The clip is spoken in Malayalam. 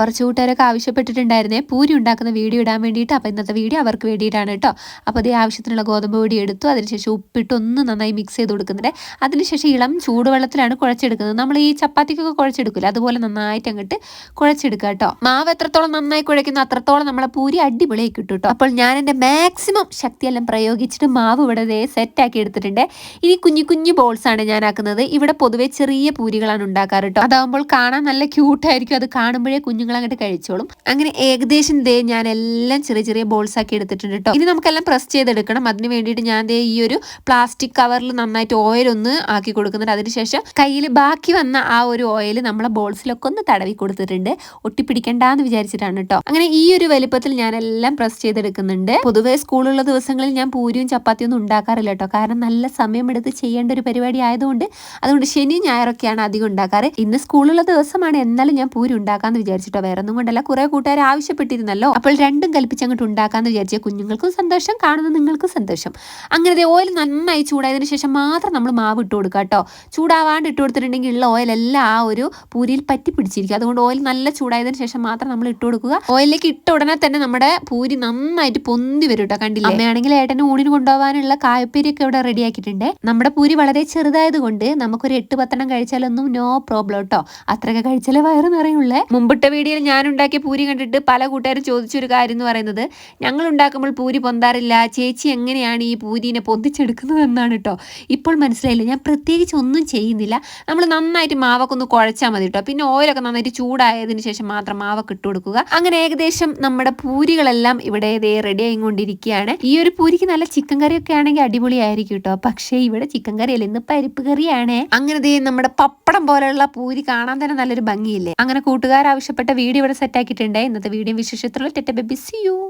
കുറച്ച് കൂട്ടുകാരൊക്കെ ആവശ്യപ്പെട്ടിട്ടുണ്ടായിരുന്നേ. പൂരി ഉണ്ടാക്കുന്ന വീഡിയോ ഇടാൻ വേണ്ടിയിട്ട് അപ്പോൾ ഇന്നത്തെ വീഡിയോ അവർക്ക് വേണ്ടിയിട്ടാണ് കേട്ടോ. അപ്പോൾ അതേ ആവശ്യത്തിനുള്ള ഗോതമ്പ് പൊടി എടുത്തു അതിനുശേഷം ഉപ്പിട്ട് ഒന്ന് നന്നായി മിക്സ് ചെയ്ത് കൊടുക്കുന്നുണ്ട്. അതിനുശേഷം ഇളം ചൂടുവെള്ളത്തിലാണ് കുഴച്ചെടുക്കുന്നത്. നമ്മൾ ഈ ചപ്പാത്തിക്കൊക്കെ കുഴച്ചെടുക്കില്ല അതുപോലെ നന്നായിട്ട് അങ്ങോട്ട് കുഴച്ചെടുക്കുക കേട്ടോ. മാവ് എത്രത്തോളം നന്നായി കുഴയ്ക്കുന്നു അത്രത്തോളം നമ്മളെ പൂരി അടിപൊളിയായി കിട്ടും കേട്ടോ. അപ്പോൾ ഞാൻ എന്റെ മാക്സിമം ശക്തിയെല്ലാം പ്രയോഗിച്ചിട്ട് മാവ് ഇവിടെ ദേ സെറ്റാക്കി എടുത്തിട്ടുണ്ട്. ഇനി കുഞ്ഞു കുഞ്ഞു ബോൾസ് ആണ് ഞാൻ ആക്കുന്നത്. ഇവിടെ പൊതുവെ ചെറിയ പൂരികളാണ് ഉണ്ടാക്കാറ് കേട്ടോ. അതാവുമ്പോൾ കാണാൻ നല്ല ക്യൂട്ടായിരിക്കും അത് കാണുമ്പോഴേ കുഞ്ഞുങ്ങൾ അങ്ങോട്ട് കഴിച്ചോളും. അങ്ങനെ ഏകദേശം ദേ ഞാൻ എല്ലാം ചെറിയ ചെറിയ ബോൾസ് ആക്കി എടുത്തിട്ടുണ്ട് കേട്ടോ ഇനി നമുക്കെല്ലാം പ്രസ് ചെയ്തെടുക്കണം. അതിന് വേണ്ടിയിട്ട് ഞാൻ ദേ ഈ ഒരു പ്ലാസ്റ്റിക് കവറിൽ നന്നായിട്ട് ഓയിൽ ഒന്ന് ആക്കി കൊടുക്കുന്നുണ്ട്. അതിനുശേഷം കയ്യിൽ ബാക്കി വന്ന ആ ഒരു ഓയിൽ നമ്മളെ ബോൾസിലൊക്കെ ഒന്ന് തടവി കൊടുത്തിട്ടുണ്ട്. ഒട്ടിപ്പിടിക്കണ്ടെന്ന് വിചാരിച്ചിട്ടാണ് കേട്ടോ അങ്ങനെ ഈ ഒരു വലിപ്പത്തിൽ ഞാൻ എല്ലാം പ്രസ് ചെയ്തെടുക്കുന്നുണ്ട്. പൊതുവേ സ്കൂളുള്ള ദിവസങ്ങളിൽ ഞാൻ പൂരിയും ചപ്പാത്തിയും ഒന്നും ഉണ്ടാക്കാറില്ല കേട്ടോ കാരണം നല്ല സമയമെടുത്ത് ചെയ്യേണ്ട ഒരു പരിപാടി ആയതുകൊണ്ട് അതുകൊണ്ട് ശനി ഞായറൊക്കെയാണ് അധികം ഉണ്ടാക്കാറ്. ഇന്ന് സ്കൂളുള്ള ദിവസമാണ്. എന്നാലും ഞാൻ പൂരി ഉണ്ടാക്കാന്ന് വിചാരിച്ചിട്ടോ. വേറെ ഒന്നും കൊണ്ടല്ല. കുറെ കൂട്ടുകാർ ആവശ്യപ്പെട്ടിരുന്നല്ലോ. അപ്പോൾ രണ്ടും കൽപ്പിച്ച് അങ്ങോട്ട് ഉണ്ടാക്കാന്ന് വിചാരിച്ച കുഞ്ഞുങ്ങൾക്കും സന്തോഷം കാണുന്ന നിങ്ങൾക്കും സന്തോഷം. അങ്ങനെ ഓയിൽ നന്നായി ചൂടായതിനു ശേഷം മാത്രം നമ്മൾ മാവ് ഇട്ട് കൊടുക്കുക കേട്ടോ. ചൂടാവാണ്ട് ഇട്ട് കൊടുത്തിട്ടുണ്ടെങ്കിൽ ഉള്ള ഓയിലെല്ലാം ആ ഒരു പൂരിയിൽ പറ്റി പിടിച്ചിരിക്കും. അതുകൊണ്ട് ഓയിൽ നല്ല ചൂടായതിനു ശേഷം മാത്രം നമ്മൾ ഇട്ട് കൊടുക്കുക. ഓയിലേക്ക് ഇട്ട ഉടനെ തന്നെ നമ്മുടെ പൂരി നന്നായിട്ട് പൊന്തി വരും കേട്ടോ കണ്ടില്ലേ? അമ്മയാണെങ്കിൽ ഏട്ടന് ഊണിന് കൊണ്ടുപോകാനുള്ള കായപ്പേരിയൊക്കെ ഇവിടെ റെഡി ആക്കിയിട്ടുണ്ട്. നമ്മുടെ പൂരി വളരെ ചെറുതായത് കൊണ്ട് നമുക്കൊരു എട്ട് പത്തെണ്ണം കഴിച്ചാലൊന്നും നോ പ്രോബ്ലം കേട്ടോ. അത്രയൊക്കെ കഴിച്ചാലേ വയറ് നിറയുള്ളേ. മുമ്പിട്ട വീഡിയോയിൽ ഞാൻ ഉണ്ടാക്കിയ പൂരി കണ്ടിട്ട് പല കൂട്ടുകാരും ചോദിച്ചൊരു കാര്യം എന്ന് പറയുന്നത് ഞങ്ങൾ ഉണ്ടാക്കുമ്പോൾ പൂരി പൊന്താറില്ല ചേച്ചി എങ്ങനെയാണ് ഈ പൂരിനെ പൊന്തിച്ചെടുക്കുന്നത് എന്നാണ് കേട്ടോ ഇപ്പോൾ മനസ്സിലായില്ല? ഞാൻ പ്രത്യേകിച്ച് ഒന്നും ചെയ്യുന്നില്ല. നമ്മൾ നന്നായിട്ട് മാവൊക്കെ ഒന്ന് കുഴച്ചാൽ മതി കേട്ടോ പിന്നെ ഓയിലൊക്കെ നന്നായിട്ട് ചൂടായതിന് ശേഷം മാത്രം മാവൊക്കെ ഇട്ട് കൊടുക്കുക. അങ്ങനെ ഏകദേശം നമ്മുടെ പൂരികളെല്ലാം ഇവിടെ ഇതേ റെഡി ആയിക്കൊണ്ടിരിക്കുകയാണ്. ഈ ഒരു പൂരിക്ക് നല്ല ചിക്കൻ കറിയൊക്കെ ആണെങ്കിൽ അടിപൊളിയായിരിക്കും കേട്ടോ പക്ഷേ ഇവിടെ ചിക്കൻ കറിയല്ല ഇന്ന് പരിപ്പ് കറിയാണ്. അങ്ങനെ ദേ നമ്മുടെ പപ്പടം പോലെയുള്ള പൂരി കാണാൻ തന്നെ നല്ലൊരു ഭംഗിയില്ലേ? അങ്ങനെ കൂട്ടുകാർ ആവശ്യപ്പെട്ട വീഡിയോ ഇവിടെ സെറ്റ് ആക്കിയിട്ടുണ്ട്. ഇന്നത്തെ വീഡിയോ വിശേഷത്തിലുള്ള ടെറ്റ ബെബി. See you